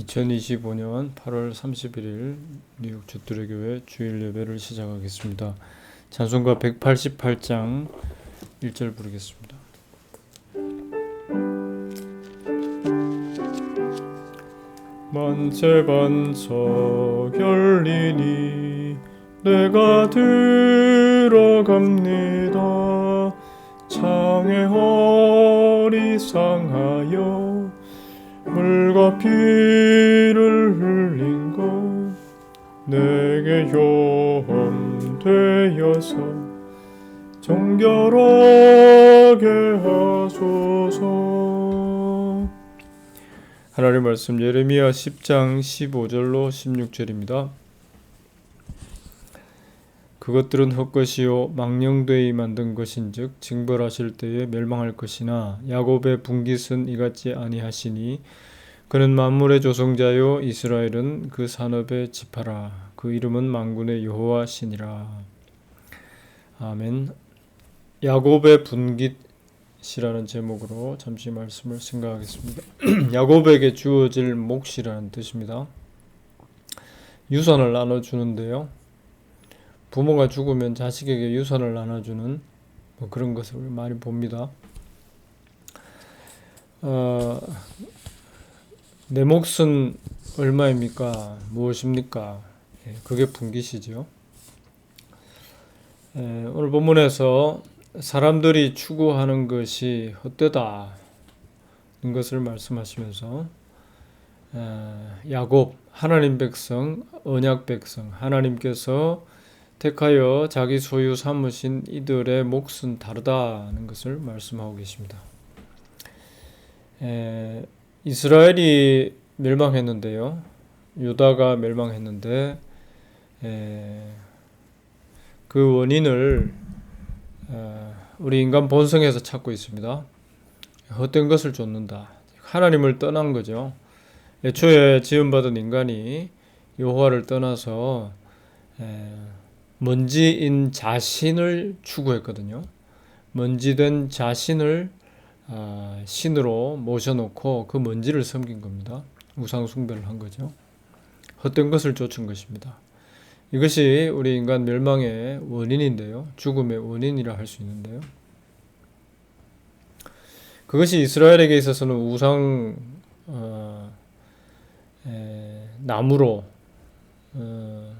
2025년 8월 31일 뉴욕 주트레 교회 주일 예배를 시작하겠습니다. 찬송가 188장 1절 부르겠습니다. 만세 반석 열리니 내가 들어갑니다. 창에 허리 상하여 물과 피를 흘린 것 내게 용되어서 정결하게 하소서 하나님 말씀 예레미야 10장 15절로 16절입니다. 그것들은 헛것이요 망령되이 만든 것인즉 징벌하실 때에 멸망할 것이나 야곱의 분깃은 이같지 아니하시니 그는 만물의 조성자요 이스라엘은 그 산업의 지파라 그 이름은 만군의 여호와 신이라 아멘 야곱의 분깃이라는 제목으로 잠시 말씀을 생각하겠습니다. 야곱에게 주어질 몫이라는 뜻입니다. 유산을 나눠주는데요. 부모가 죽으면 자식에게 유산을 나눠주는 뭐 그런 것을 많이 봅니다. 어, 내 몫은 얼마입니까? 무엇입니까? 예, 그게 분깃이죠. 예, 오늘 본문에서 사람들이 추구하는 것이 헛되다 는 것을 말씀하시면서 예, 야곱 하나님 백성 언약 백성 하나님께서 택하여 자기 소유 삼으신 이들의 몫은 다르다는 것을 말씀하고 계십니다. 에, 이스라엘이 멸망했는데요. 유다가 멸망했는데 에, 그 원인을 에, 우리 인간 본성에서 찾고 있습니다. 헛된 것을 쫓는다. 하나님을 떠난 거죠. 애초에 지음받은 인간이 여호와를 떠나서 에, 먼지인 자신을 추구했거든요. 먼지된 자신을 아, 신으로 모셔놓고 그 먼지를 섬긴 겁니다. 우상 숭배를 한 거죠. 헛된 것을 쫓은 것입니다. 이것이 우리 인간 멸망의 원인인데요. 죽음의 원인이라 할 수 있는데요. 그것이 이스라엘에게 있어서는 우상 어, 에, 나무로 어,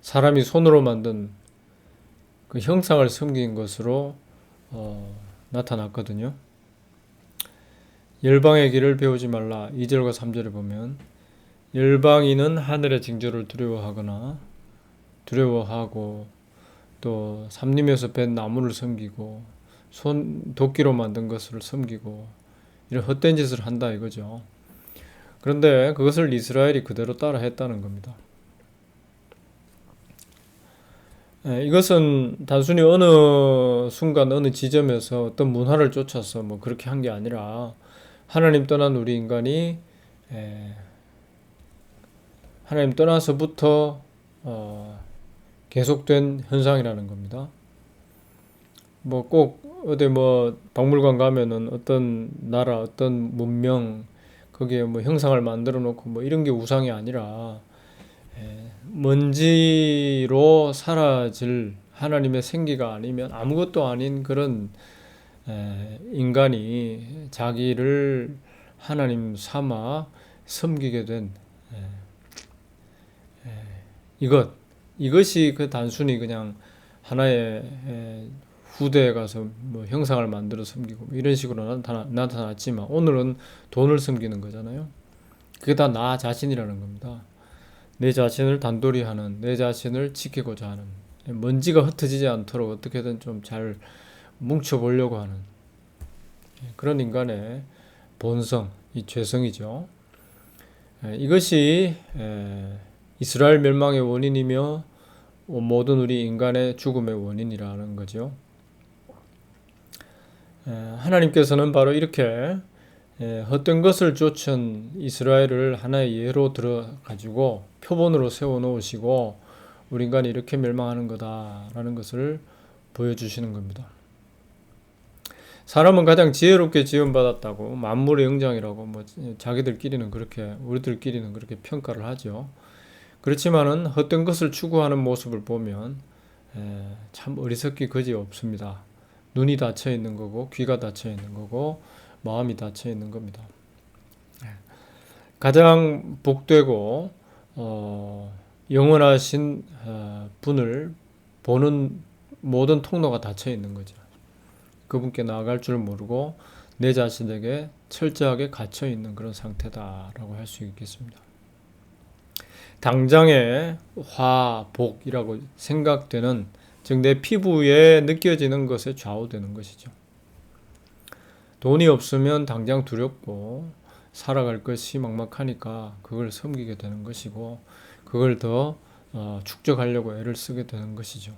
사람이 손으로 만든 그 형상을 섬긴 것으로 어, 나타났거든요. 열방의 길을 배우지 말라. 2절과 3절에 보면 열방인은 하늘의 징조를 두려워하거나 두려워하고 또 삼림에서 벤 나무를 섬기고 손 도끼로 만든 것을 섬기고 이런 헛된 짓을 한다 이거죠. 그런데 그것을 이스라엘이 그대로 따라 했다는 겁니다. 예, 이것은 단순히 어느 순간 어느 지점에서 어떤 문화를 쫓아서 뭐 그렇게 한 게 아니라 하나님 떠난 우리 인간이 예, 하나님 떠나서부터 어, 계속된 현상이라는 겁니다. 뭐 꼭 어디 뭐 박물관 가면은 어떤 나라 어떤 문명 거기에 뭐 형상을 만들어 놓고 뭐 이런 게 우상이 아니라 예, 먼지로 사라질 하나님의 생기가 아니면 아무것도 아닌 그런 예, 인간이 자기를 하나님 삼아 섬기게 된 예, 이것 이것이 그 단순히 그냥 하나의 후대에 가서 뭐 형상을 만들어 섬기고 뭐 이런 식으로 나타나, 나타났지만 오늘은 돈을 섬기는 거잖아요. 그게 다 나 자신이라는 겁니다. 내 자신을 단돌이 하는, 내 자신을 지키고자 하는, 먼지가 흩어지지 않도록 어떻게든 좀 잘 뭉쳐보려고 하는 그런 인간의 본성, 이 죄성이죠. 이것이 이스라엘 멸망의 원인이며 모든 우리 인간의 죽음의 원인이라는 거죠. 하나님께서는 바로 이렇게 헛된 것을 쫓은 이스라엘을 하나의 예로 들어 가지고 표본으로 세워 놓으시고 우리 인간이 이렇게 멸망하는 거다라는 것을 보여주시는 겁니다. 사람은 가장 지혜롭게 지원받았다고 만물의 영장이라고 뭐 자기들끼리는 그렇게 우리들끼리는 그렇게 평가를 하죠. 그렇지만은 헛된 것을 추구하는 모습을 보면 에, 참 어리석기 거지 없습니다. 눈이 닫혀 있는 거고 귀가 닫혀 있는 거고 마음이 닫혀 있는 겁니다. 가장 복되고 어, 영원하신 어, 분을 보는 모든 통로가 닫혀 있는 거죠. 그분께 나아갈 줄 모르고 내 자신에게 철저하게 갇혀 있는 그런 상태다라고 할 수 있겠습니다. 당장의 화복이라고 생각되는 즉 내 피부에 느껴지는 것에 좌우되는 것이죠. 돈이 없으면 당장 두렵고 살아갈 것이 막막하니까 그걸 섬기게 되는 것이고 그걸 더 어, 축적하려고 애를 쓰게 되는 것이죠.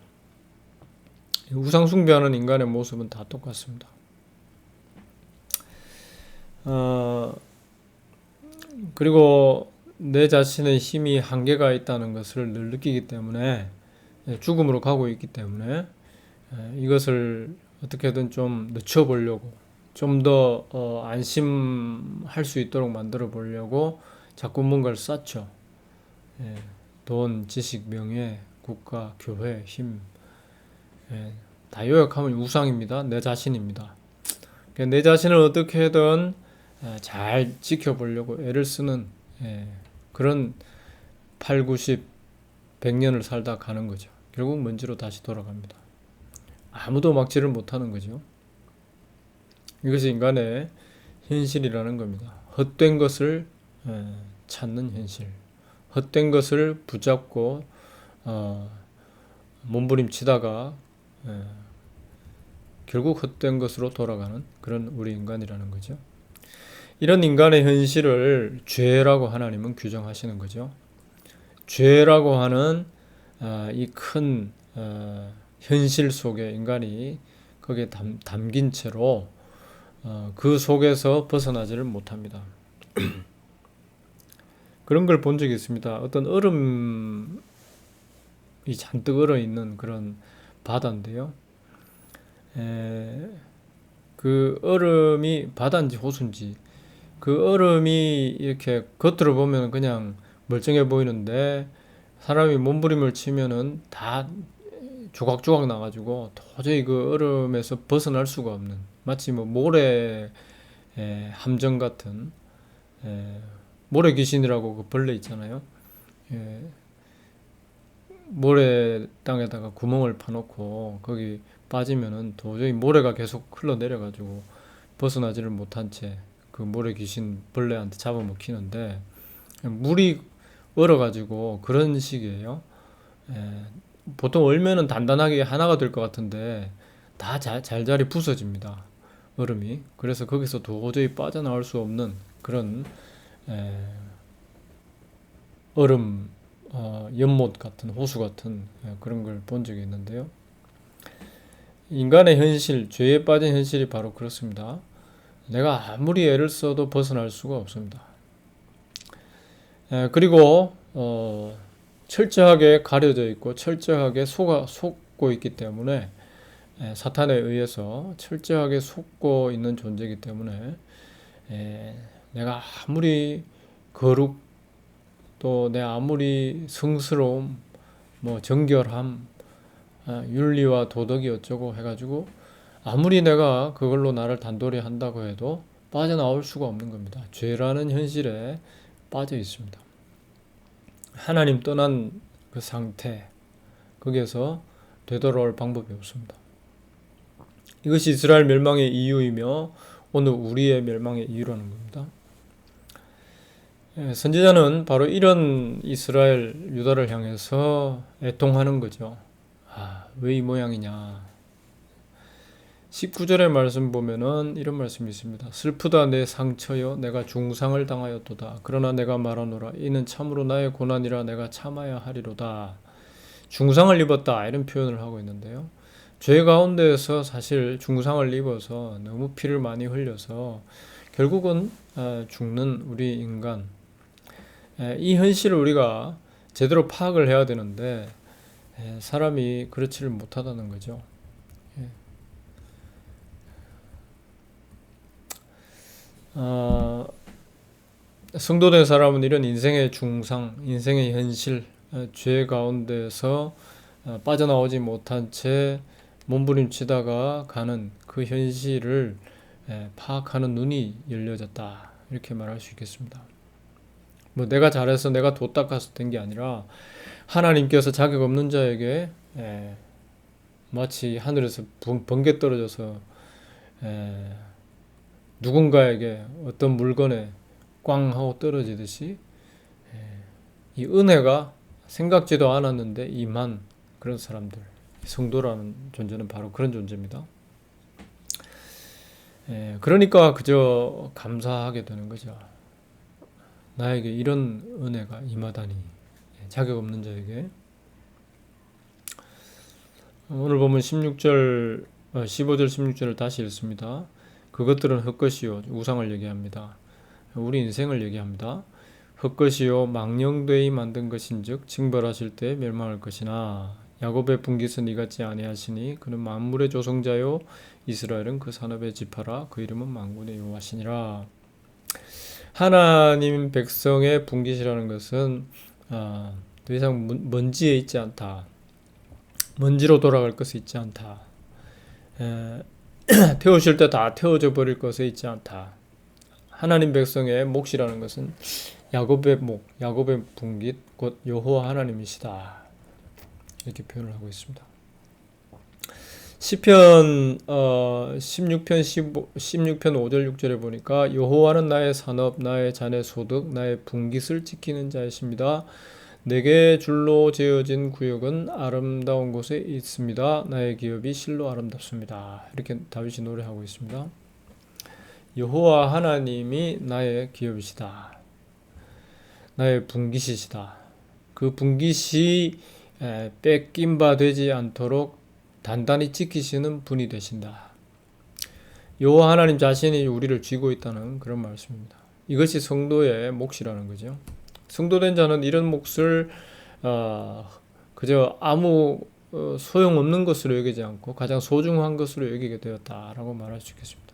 우상 숭배하는 인간의 모습은 다 똑같습니다. 어, 그리고 내 자신의 힘이 한계가 있다는 것을 늘 느끼기 때문에 죽음으로 가고 있기 때문에 이것을 어떻게든 좀 늦춰보려고 좀더 어, 안심할 수 있도록 만들어 보려고 자꾸 뭔가를 쌓죠. 예, 돈, 지식, 명예, 국가, 교회, 힘. 예, 다 요약하면 우상입니다. 내 자신입니다. 그러니까 내 자신을 어떻게든 예, 잘 지켜보려고 애를 쓰는 예, 그런 8, 90, 100년을 살다 가는 거죠. 결국 먼지로 다시 돌아갑니다. 아무도 막지를 못하는 거죠. 이것이 인간의 현실이라는 겁니다. 헛된 것을 예, 찾는 현실, 헛된 것을 붙잡고 어, 몸부림치다가 예, 결국 헛된 것으로 돌아가는 그런 우리 인간이라는 거죠. 이런 인간의 현실을 죄라고 하나님은 규정하시는 거죠. 죄라고 하는 아, 이큰 어, 현실 속에 인간이 거기에 담긴 채로 어, 그 속에서 벗어나지를 못합니다. 그런 걸 본 적이 있습니다. 어떤 얼음이 잔뜩 얼어 있는 그런 바다인데요. 에, 그 얼음이 바다인지 호수인지 그 얼음이 이렇게 겉으로 보면 그냥 멀쩡해 보이는데 사람이 몸부림을 치면은 다 조각조각 나가지고 도저히 그 얼음에서 벗어날 수가 없는 마치 뭐 모래 에, 함정 같은 에, 모래 귀신이라고 그 벌레 있잖아요. 예, 모래 땅에다가 구멍을 파놓고 거기 빠지면은 도저히 모래가 계속 흘러내려가지고 벗어나지를 못한 채 그 모래 귀신 벌레한테 잡아먹히는데 물이 얼어가지고 그런 식이에요. 예, 보통 얼면은 단단하게 하나가 될 것 같은데 다 잘, 잘잘이 부서집니다. 얼음이. 그래서 거기서 도저히 빠져나올 수 없는 그런 에, 얼음 어, 연못 같은 호수 같은 예, 그런 걸 본 적이 있는데요. 인간의 현실, 죄에 빠진 현실이 바로 그렇습니다. 내가 아무리 애를 써도 벗어날 수가 없습니다. 에, 그리고 어, 철저하게 가려져 있고 철저하게 속아, 속고 있기 때문에 에, 사탄에 의해서 철저하게 속고 있는 존재이기 때문에 에, 내가 아무리 거룩 또 내 아무리 성스러움 뭐 정결함 아, 윤리와 도덕이 어쩌고 해가지고 아무리 내가 그걸로 나를 단돌이 한다고 해도 빠져나올 수가 없는 겁니다. 죄라는 현실에 빠져 있습니다. 하나님 떠난 그 상태 거기에서 되돌아올 방법이 없습니다. 이것이 이스라엘 멸망의 이유이며 오늘 우리의 멸망의 이유라는 겁니다. 예, 선지자는 바로 이런 이스라엘 유다를 향해서 애통하는 거죠. 아, 왜 이 모양이냐? 19절의 말씀 보면은 이런 말씀이 있습니다. 슬프다 내 상처여 내가 중상을 당하였도다. 그러나 내가 말하노라 이는 참으로 나의 고난이라 내가 참아야 하리로다. 중상을 입었다 이런 표현을 하고 있는데요. 죄 가운데에서 사실 중상을 입어서 너무 피를 많이 흘려서 결국은 아, 죽는 우리 인간 이 현실을 우리가 제대로 파악을 해야 되는데 사람이 그렇지를 못하다는 거죠. 예. 어, 성도된 사람은 이런 인생의 중상, 인생의 현실, 어, 죄 가운데서 어, 빠져나오지 못한 채 몸부림치다가 가는 그 현실을 예, 파악하는 눈이 열려졌다. 이렇게 말할 수 있겠습니다. 뭐 내가 잘해서 내가 도 닦아서 된 게 아니라 하나님께서 자격 없는 자에게 예, 마치 하늘에서 번개 떨어져서 예, 누군가에게 어떤 물건에 꽝 하고 떨어지듯이 예, 이 은혜가 생각지도 않았는데 임한 그런 사람들 성도라는 존재는 바로 그런 존재입니다. 예, 그러니까 그저 감사하게 되는 거죠. 나에게 이런 은혜가 임하다니 예, 자격 없는 자에게 오늘 보면 16절 15절 16절을 다시 읽습니다. 그것들은 헛것이요 우상을 얘기합니다. 우리 인생을 얘기합니다. 헛것이요 망령되이 만든 것인즉 징벌하실 때 멸망할 것이나 야곱의 분깃은 이같지 아니하시니 그는 만물의 조성자요 이스라엘은 그 산업의 지파라 그 이름은 만군의 여호와시니라 하나님 백성의 분깃이라는 것은 아, 더 이상 먼지에 있지 않다 먼지로 돌아갈 것이 있지 않다 에, 태우실 때 다 태워져 버릴 것에 있지 않다 하나님 백성의 몫이라는 것은 야곱의 목, 야곱의 분깃, 곧 여호와 하나님이시다. 이렇게 표현을 하고 있습니다. 시편 어, 16편 15, 16편 5절 6절에 보니까 여호와는 나의 산업, 나의 자네 소득, 나의 분깃을 지키는 자이십니다. 내게 줄로 지어진 구역은 아름다운 곳에 있습니다. 나의 기업이 실로 아름답습니다. 이렇게 다윗이 노래하고 있습니다. 여호와 하나님이 나의 기업이시다. 나의 분깃이시다. 그 분깃이 뺏김 바 되지 않도록 단단히 지키시는 분이 되신다. 여호와 하나님 자신이 우리를 쥐고 있다는 그런 말씀입니다. 이것이 성도의 몫이라는 거죠. 성도된 자는 이런 몫을 어, 그저 아무 어, 소용없는 것으로 여기지 않고 가장 소중한 것으로 여기게 되었다라고 말할 수 있겠습니다.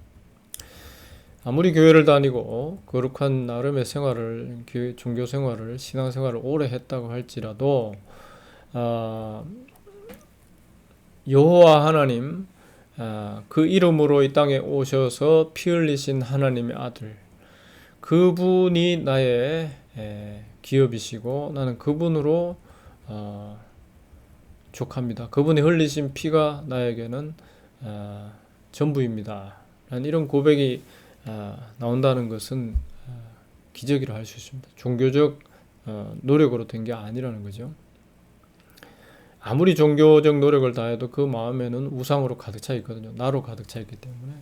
아무리 교회를 다니고 거룩한 나름의 생활을 종교 생활을 신앙 생활을 오래 했다고 할지라도 아, 여호와 하나님 아, 그 이름으로 이 땅에 오셔서 피 흘리신 하나님의 아들 그분이 나의 에, 기업이시고 나는 그분으로 어, 족합니다. 그분이 흘리신 피가 나에게는 어, 전부입니다. 이런 고백이 아, 나온다는 것은 아, 기적이라 할 수 있습니다. 종교적 어, 노력으로 된 게 아니라는 거죠. 아무리 종교적 노력을 다해도 그 마음에는 우상으로 가득 차 있거든요. 나로 가득 차 있기 때문에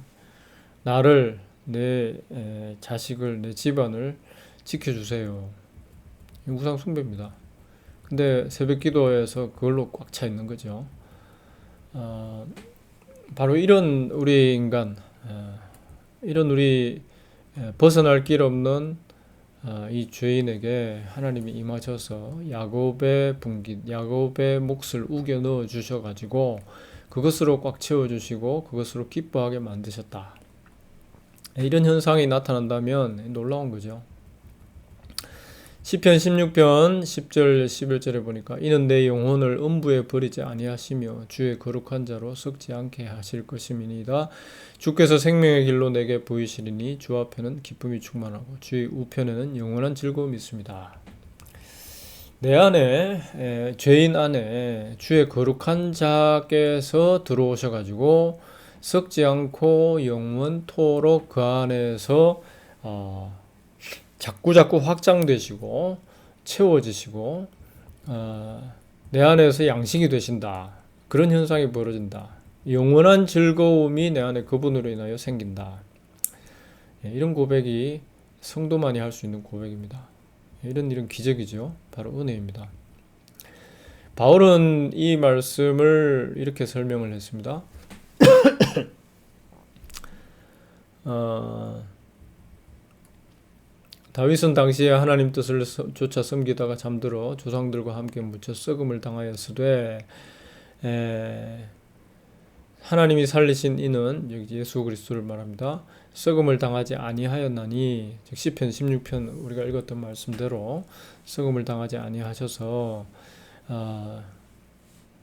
나를 내 자식을 내 집안을 지켜주세요. 우상 숭배입니다. 근데 새벽 기도에서 그걸로 꽉 차 있는 거죠. 어, 바로 이런 우리 인간 어, 이런 우리 벗어날 길 없는 아, 이 죄인에게 하나님이 임하셔서 야곱의 분깃, 야곱의 몫을 우겨 넣어 주셔 가지고 그것으로 꽉 채워 주시고 그것으로 기뻐하게 만드셨다. 이런 현상이 나타난다면 놀라운 거죠. 시편 16편 10절 11절에 보니까 이는 내 영혼을 음부에 버리지 아니하시며 주의 거룩한 자로 썩지 않게 하실 것임이니이다. 주께서 생명의 길로 내게 보이시리니 주 앞에는 기쁨이 충만하고 주의 우편에는 영원한 즐거움이 있습니다. 내 안에 에, 죄인 안에 주의 거룩한 자께서 들어오셔 가지고 썩지 않고 영원토록 그 안에서 어, 자꾸 자꾸 확장되시고 채워지시고 어, 내 안에서 양식이 되신다. 그런 현상이 벌어진다. 영원한 즐거움이 내 안에 그분으로 인하여 생긴다. 예, 이런 고백이 성도만이 할 수 있는 고백입니다. 예, 이런 이런 기적이죠. 바로 은혜입니다. 바울은 이 말씀을 이렇게 설명을 했습니다. 어, 다윗은 당시에 하나님 뜻을 쫓아 섬기다가 잠들어 조상들과 함께 묻혀 썩음을 당하였으되 하나님이 살리신 이는 여기 예수 그리스도를 말합니다. 썩음을 당하지 아니하였나니 즉 시편 16편 우리가 읽었던 말씀대로 썩음을 당하지 아니하셔서 아,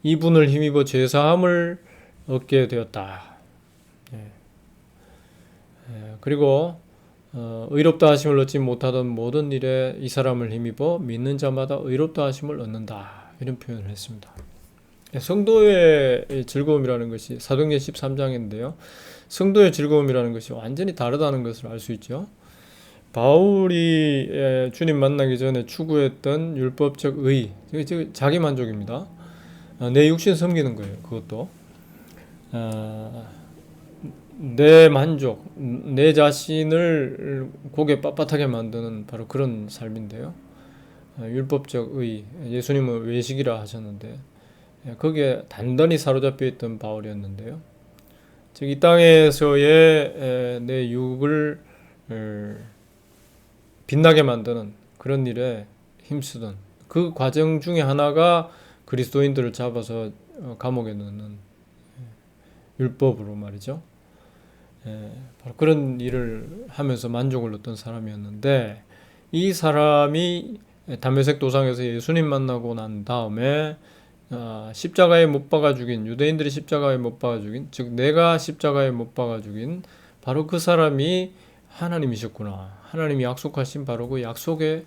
이분을 힘입어 죄 사함을 얻게 되었다. 예. 예, 그리고 어, 의롭다 하심을 얻지 못하던 모든 일에 이 사람을 힘입어 믿는 자마다 의롭다 하심을 얻는다. 이런 표현을 했습니다. 예, 성도의 즐거움이라는 것이 사도행전 13장인데요. 성도의 즐거움이라는 것이 완전히 다르다는 것을 알 수 있죠. 바울이 예, 주님 만나기 전에 추구했던 율법적 의, 자기 만족입니다. 아, 내 육신 섬기는 거예요. 그것도 아, 내 만족, 내 자신을 고개 빳빳하게 만드는 바로 그런 삶인데요. 아, 율법적 의, 예수님은 외식이라 하셨는데 예, 거기에 단단히 사로잡혀 있던 바울이었는데요. 즉 이 땅에서의 내 육을 빛나게 만드는 그런 일에 힘쓰던 그 과정 중에 하나가 그리스도인들을 잡아서 어, 감옥에 넣는 예, 율법으로 말이죠. 예, 바로 그런 일을 하면서 만족을 얻던 사람이었는데 이 사람이 담메색 도상에서 예수님 만나고 난 다음에 아, 십자가에 못 박아 죽인 유대인들이 십자가에 못 박아 죽인 즉 내가 십자가에 못 박아 죽인 바로 그 사람이 하나님이셨구나 하나님이 약속하신 바로 그 약속의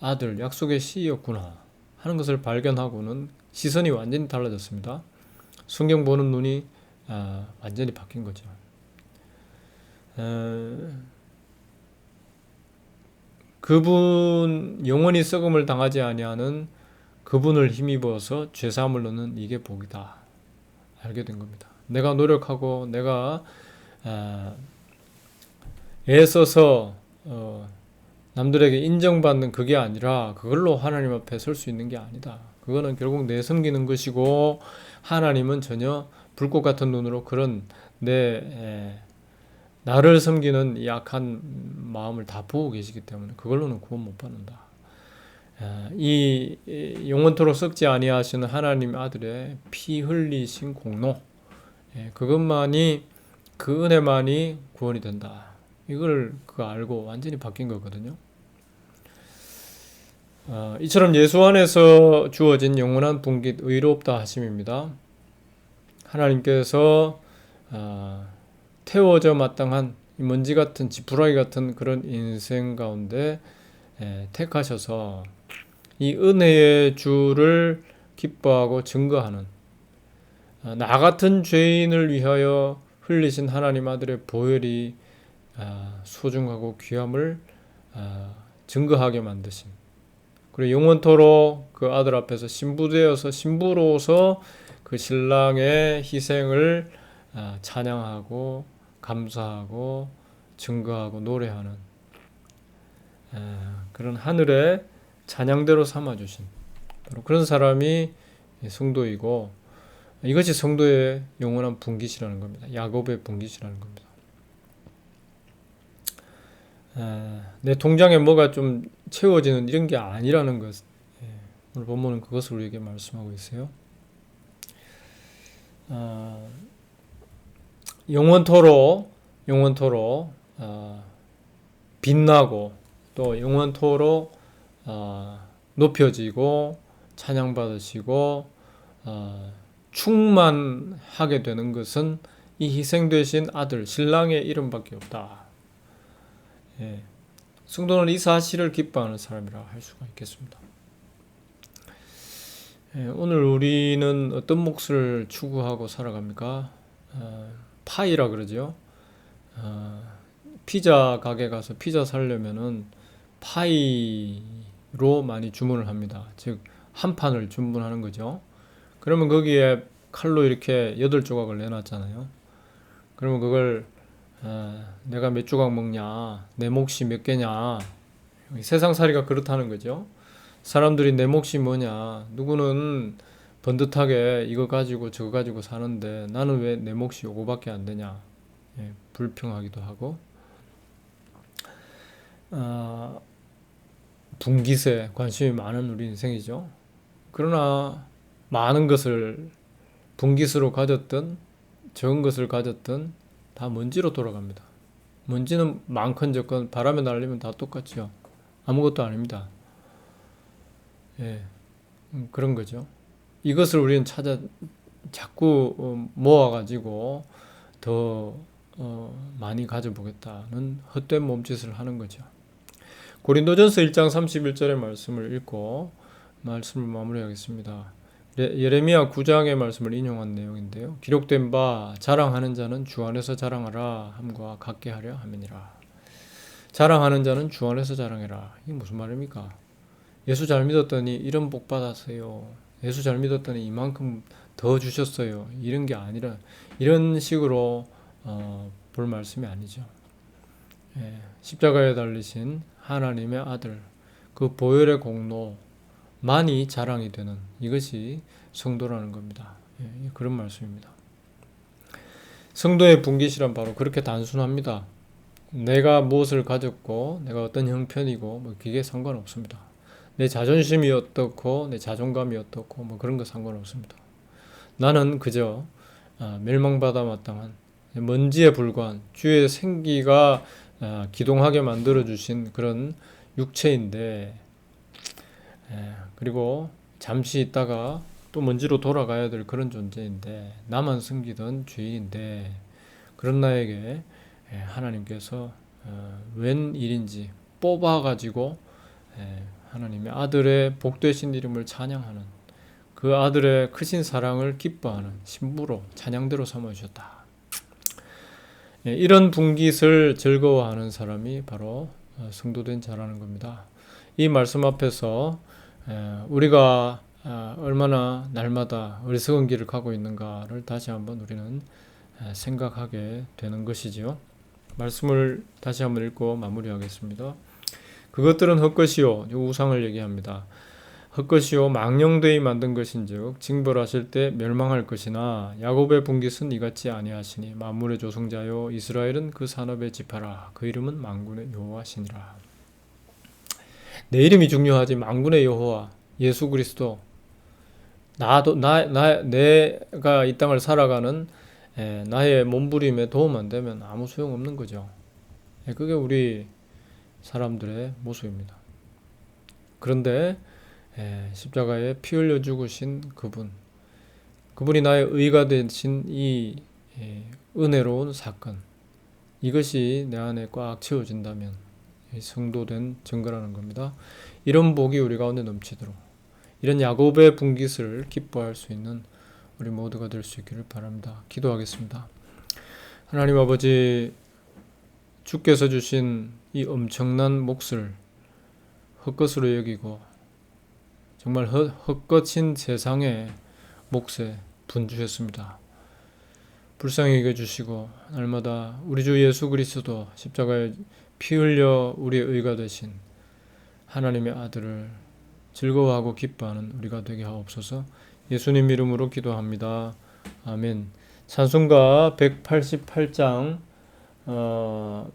아들 약속의 씨였구나 하는 것을 발견하고는 시선이 완전히 달라졌습니다. 성경 보는 눈이 아, 완전히 바뀐 거죠. 에, 그분 영원히 썩음을 당하지 아니하는 그분을 힘입어서 죄 사함을 넣는 이게 복이다. 알게 된 겁니다. 내가 노력하고 내가 아, 애써서 어, 남들에게 인정받는 그게 아니라 그걸로 하나님 앞에 설 수 있는 게 아니다. 그거는 결국 내 섬기는 것이고 하나님은 전혀 불꽃 같은 눈으로 그런 내 에, 나를 섬기는 약한 마음을 다 보고 계시기 때문에 그걸로는 구원 못 받는다. 이 영원토록 썩지 아니하시는 하나님 아들의 피 흘리신 공로 예, 그것만이 그 은혜만이 구원이 된다. 이걸 그 알고 완전히 바뀐 거거든요. 어, 이처럼 예수 안에서 주어진 영원한 분깃 의롭다 하심입니다. 하나님께서 어, 태워져 마땅한 먼지 같은 지푸라기 같은 그런 인생 가운데 에, 택하셔서 이 은혜의 주를 기뻐하고 증거하는 어, 나 같은 죄인을 위하여 흘리신 하나님 아들의 보혈이 아, 소중하고 귀함을 아, 증거하게 만드신 그리고 영원토록 그 아들 앞에서 신부되어서 신부로서 그 신랑의 희생을 아, 찬양하고 감사하고 증거하고 노래하는 그런 하늘의 찬양대로 삼아 주신 바로 그런 사람이 성도이고 이것이 성도의 영원한 분깃이라는 겁니다. 야곱의 분깃이라는 겁니다. 내 통장에 뭐가 좀 채워지는 이런 게 아니라는 것. 예, 오늘 본문은 그것을 우리에게 말씀하고 있어요. 아, 영원토록 영원토록 아, 빛나고 또 영원토록 아, 높여지고 찬양받으시고 충만하게 되는 것은 이 희생되신 아들 신랑의 이름밖에 없다. 예. 성도는 이 사실을 기뻐하는 사람이라 할 수가 있겠습니다. 예, 오늘 우리는 어떤 몫을 추구하고 살아갑니까? 어, 파이라 그러죠. 어, 피자 가게 가서 피자 사려면은 파이로 많이 주문을 합니다. 즉, 한 판을 주문하는 거죠. 그러면 거기에 칼로 이렇게 여덟 조각을 내놨잖아요. 그러면 그걸 아, 내가 몇 조각 먹냐, 내 몫이 몇 개냐, 세상살이가 그렇다는 거죠. 사람들이 내 몫이 뭐냐, 누구는 번듯하게 이거 가지고 저거 가지고 사는데 나는 왜 내 몫이 요거밖에 안 되냐, 예, 불평하기도 하고, 아, 분깃에 관심이 많은 우리 인생이죠. 그러나 많은 것을 분깃으로 가졌던 적은 것을 가졌던 다 먼지로 돌아갑니다. 먼지는 많건 적건 바람에 날리면 다 똑같죠. 아무것도 아닙니다. 예, 음, 그런 거죠. 이것을 우리는 찾아 자꾸 어, 모아가지고 더 어, 많이 가져보겠다는 헛된 몸짓을 하는 거죠. 고린도전서 1장 31절의 말씀을 읽고 말씀을 마무리하겠습니다. 예- 예레미야 9장의 말씀을 인용한 내용인데요. 기록된 바 자랑하는 자는 주 안에서 자랑하라 함과 같게 하려 함이니라. 자랑하는 자는 주 안에서 자랑해라. 이게 무슨 말입니까? 예수 잘 믿었더니 이런 복 받았어요. 예수 잘 믿었더니 이만큼 더 주셨어요. 이런 게 아니라 이런 식으로 어, 볼 말씀이 아니죠. 예, 십자가에 달리신 하나님의 아들 그 보혈의 공로만이 자랑이 되는 이것이 성도라는 겁니다. 예, 그런 말씀입니다. 성도의 분깃이란 바로 그렇게 단순합니다. 내가 무엇을 가졌고 내가 어떤 형편이고 뭐 그게 상관없습니다. 내 자존심이 어떻고 내 자존감이 어떻고 뭐 그런 거 상관없습니다. 나는 그저 아, 멸망받아 마땅한 먼지에 불과한 주의 생기가 아, 기동하게 만들어 주신 그런 육체인데 에, 그리고 잠시 있다가 또 먼지로 돌아가야 될 그런 존재인데 나만 섬기던 죄인인데 그런 나에게 에, 하나님께서 어, 웬 일인지 뽑아 가지고 하나님의 아들의 복되신 이름을 찬양하는 그 아들의 크신 사랑을 기뻐하는 신부로 찬양대로 삼아 주셨다. 예, 이런 분깃을 즐거워하는 사람이 바로 어, 성도된 자라는 겁니다. 이 말씀 앞에서 에, 우리가 아, 얼마나 날마다 어리석은 길을 가고 있는가를 다시 한번 우리는 에, 생각하게 되는 것이지요. 말씀을 다시 한번 읽고 마무리하겠습니다. 그것들은 헛것이요, 이 우상을 얘기합니다. 헛것이요. 망령되이 만든 것인즉 징벌하실 때 멸망할 것이나 야곱의 분깃은 이같이 아니하시니 만물의 조성자요. 이스라엘은 그 산업의 지파라. 그 이름은 만군의 여호와시니라. 내 이름이 중요하지 만군의 여호와 예수 그리스도. 나도 나, 나 내가 이 땅을 살아가는 에, 나의 몸부림에 도움 안 되면 아무 소용 없는 거죠. 예, 그게 우리 사람들의 모습입니다. 그런데 예, 십자가에 피 흘려 죽으신 그분, 그분이 나의 의가 되신 이 예, 은혜로운 사건, 이것이 내 안에 꽉 채워진다면 성도된 증거라는 겁니다. 이런 복이 우리 가운데 넘치도록 이런 야곱의 분깃을 기뻐할 수 있는 우리 모두가 될 수 있기를 바랍니다. 기도하겠습니다. 하나님 아버지 주께서 주신 이 엄청난 몫을 헛것으로 여기고 정말 헛것인 세상의 몫에 분주했습니다. 불쌍히 여겨주시고 날마다 우리 주 예수 그리스도 십자가에 피 흘려 우리의 의가 되신 하나님의 아들을 즐거워하고 기뻐하는 우리가 되게 하옵소서 예수님 이름으로 기도합니다. 아멘. 찬송가 188장 어,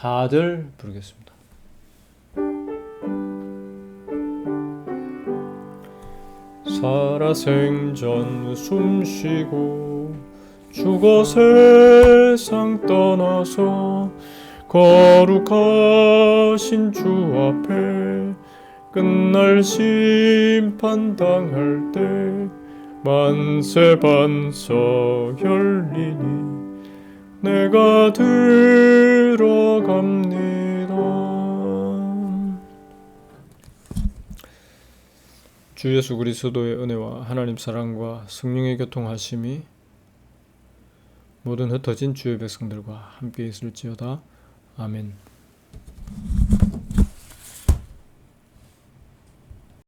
4절 부르겠습니다. 살아생전 숨쉬고 죽어 세상 떠나서 거룩하신 주 앞에 끝날 심판 당할 때 만세 반석 열리니 내가 들어갑니다. 주 예수 그리스도의 은혜와 하나님 사랑과 성령의 교통하심이 모든 흩어진 주의 백성들과 함께 있을지어다. 아멘.